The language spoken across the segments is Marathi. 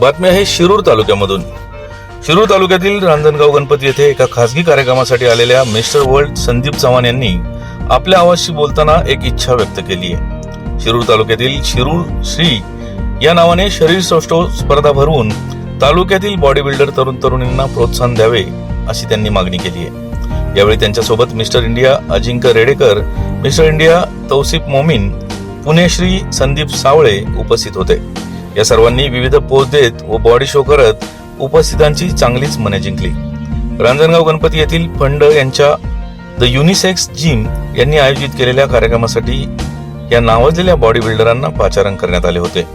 बातमी आहे शिरूर तालुक्यामधून. शिरूर तालुक्यातील रांजणगाव गणपती येथे एका खासगी कार्यक्रमासाठी आलेल्या मिस्टर वर्ल्ड संदीप चव्हाण यांनी आपल्या आवाजशी बोलताना एक इच्छा व्यक्त केली आहे. शिरूर तालुक्यातील शिरूर श्री या नावाने शरीर सौष्ठव स्पर्धा भरवून तालुक्यातील बॉडी बिल्डर तरुण तरुणींना प्रोत्साहन द्यावे अशी त्यांनी मागणी केली आहे. यावेळी त्यांच्यासोबत mister India Ajinkya Redekar mister India Tausif Momin Puneshri Sandeep Sawale उपस्थित होते. या सर्वांनी विविध पोज देत व बॉडी शो करत उपस्थितांची चांगलीच मने जिंकली. रांजणगाव गणपती येथील फंड यांच्या द युनिसेक्स जिम यांनी आयोजित केलेल्या कार्यक्रमासाठी या नावाजलेल्या बॉडी बिल्डरांना पाचारण करण्यात आले होते.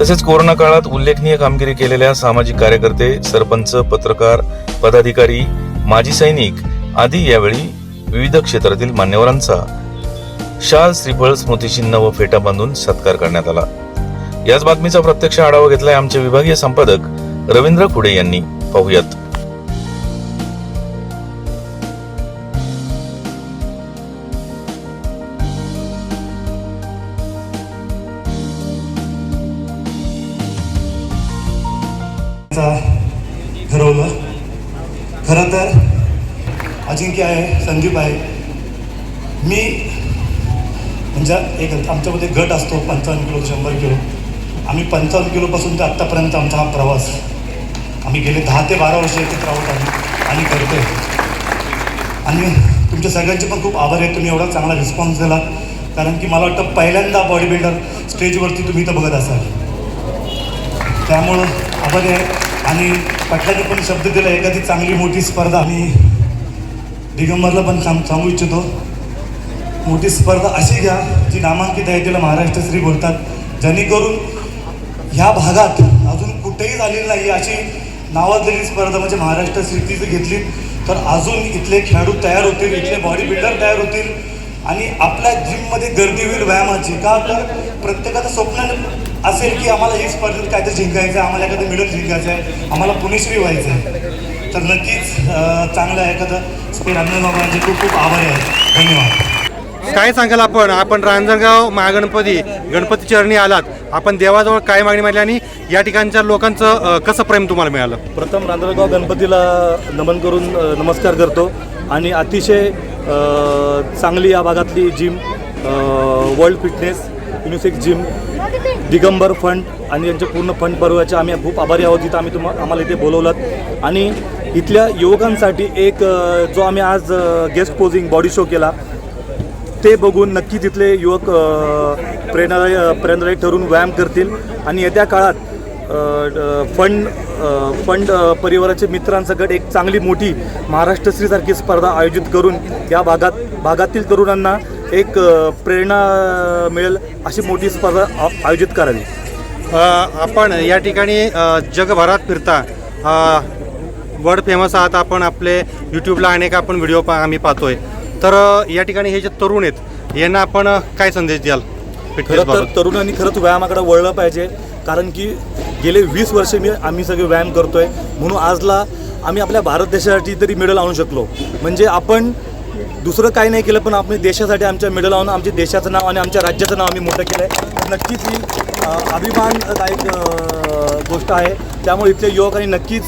तसेच कोरोना काळात उल्लेखनीय कामगिरी केलेल्या सामाजिक कार्यकर्ते सरपंच पत्रकार पदाधिकारी माजी सैनिक आदी यावेळी विविध क्षेत्रातील मान्यवरांचा शाल श्रीफळ स्मृतिचिन्ह व फेटा बांधून सत्कार करण्यात आला. याच बातमीचा प्रत्यक्ष आढावा घेतलाय आमचे विभागीय संपादक रवींद्र खुडे यांनी. पाहुयात. ठरवलं. खरं तर अजिंक्य आहे संदीप आहे. मी म्हणजे एक आमच्यामध्ये गट असतो पंचावन्न किलो शंभर किलो. आम्ही पंचावन्न किलोपासून ते आत्तापर्यंत आमचा हा प्रवास आम्ही गेले दहा ते बारा वर्ष एकत्र आहोत आम्ही आणि करतोय. आणि तुमच्या सगळ्यांचे पण खूप आभार आहे तुम्ही एवढा चांगला रिस्पॉन्स दिला कारण की मला वाटतं पहिल्यांदा बॉडी बिल्डर स्टेजवरती तुम्ही तर बघत असाल. त्यामुळं आभारी आहे. आणि पटलाने पण शब्द दिला एखादी चांगली मोठी स्पर्धा. आणि दिगंबरला पण सांग सांगू इच्छितो. मोठी स्पर्धा अशी घ्या जी नामांकित आहे तिला महाराष्ट्र श्री बोलतात. जेणेकरून ह्या भागात अजून कुठेही झालेली नाही अशी नावाजलेली स्पर्धा म्हणजे महाराष्ट्र श्री जर घेतली. तर अजून इथले खेळाडू तयार होतील इथले बॉडी बिल्डर तयार होतील. आणि आपल्या जिममध्ये गर्दी होईल व्यायामाची. का? तर प्रत्येकाचं स्वप्न असेल की आम्हाला ही स्पर्धेत काहीतरी जिंकायचं आहे आम्हाला एखादं मेडल जिंकायचं आहे आम्हाला पुणेश्री व्हायचं आहे तर नक्कीच चांगलं आहे एखादं. स्पेन बाबांचे खूप खूप आभारी आहे धन्यवाद. काय सांगाल आपण? आपण रांजणगाव महागणपती गणपती चरणी आलात. आपण देवाजवळ काय मागणी मांडली आणि या ठिकाणच्या लोकांचं कसं प्रेम तुम्हाला मिळालं? प्रथम रांजणगाव गणपतीला नमन करून नमस्कार करतो. आणि अतिशय चांगली या भागातली gym world fitness unisex gym Digambar Phand आणि यांच्या पूर्ण फंड पर्वाचे आम्ही खूप आभारी आहोत. इथं आम्ही तुम्हा आम्हाला इथे बोलवलं आणि इथल्या युवकांसाठी एक जो आम्ही आज गेस्ट पोझिंग बॉडी शो केला ते बघून नक्की तिथले युवक अ, प्रेरणादायी प्रेरणादायी ठरून व्यायाम करतील. आणि येत्या काळात फंड फंड परिवाराचे मित्रांसकट एक चांगली मोठी महाराष्ट्रश्रीसारखी स्पर्धा आयोजित करून या भागात भागातील तरुणांना एक प्रेरणा मिळेल अशी मोठी स्पर्धा आयोजित करावी. आपण या ठिकाणी जगभरात फिरता वर्ल्ड फेमस आहात आपण आपले यूट्यूबला अनेक आपण व्हिडिओ पा आम्ही पाहतोय. तर या ठिकाणी हे जे तरुण आहेत यांना आपण काय संदेश द्याल? खरं तर तरुणांनी खरंच व्यायामाकडे वळलं पाहिजे कारण की गेले वीस वर्ष मी आम्ही सगळे व्यायाम करतोय. म्हणून आजला आम्ही आपल्या भारत देशासाठी तरी मेडल आणू शकलो. म्हणजे आपण दुसरं काही नाही केलं पण आपण देशासाठी आमच्या मेडल आणून आमच्या देशाचं नाव आणि आमच्या राज्याचं नाव आम्ही मोठं केलं आहे नक्कीच ही अभिमानदायक गोष्ट आहे. त्यामुळे इथले युवकांनी नक्कीच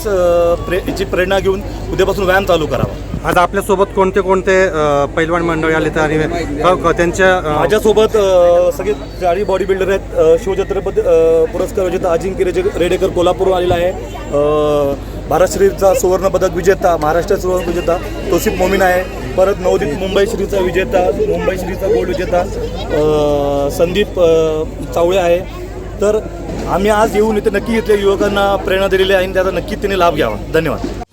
प्रे याची प्रेरणा घेऊन उद्यापासून व्यायाम चालू करावा. आज आपल्यासोबत कोणते कोणते अ, पैलवान मंडळी आले तर आणि क- त्यांच्या अ, माझ्यासोबत अ, सगळे चारी बॉडी बिल्डर आहेत. अ, शिवछत्रपती अ, पुरस्कार विजेता अजिंक्य रेजे- रेडेकर कोल्हापूर आलेला आहे. अ, भारत श्रीचा सुवर्णपदक विजेता महाराष्ट्र सुवर्ण विजेता तोसिफ मोमीन आहे. परत नवदीप मुंबई श्रीचा विजेता मुंबई श्रीचा गोल्ड विजेता अ, संदीप अ, चावळे आहे. तर आम्ही आज येऊन इथे नक्की इथल्या युवकांना प्रेरणा दिलेली आहे आणि त्याचा नक्की त्यांनी लाभ घ्यावा. धन्यवाद.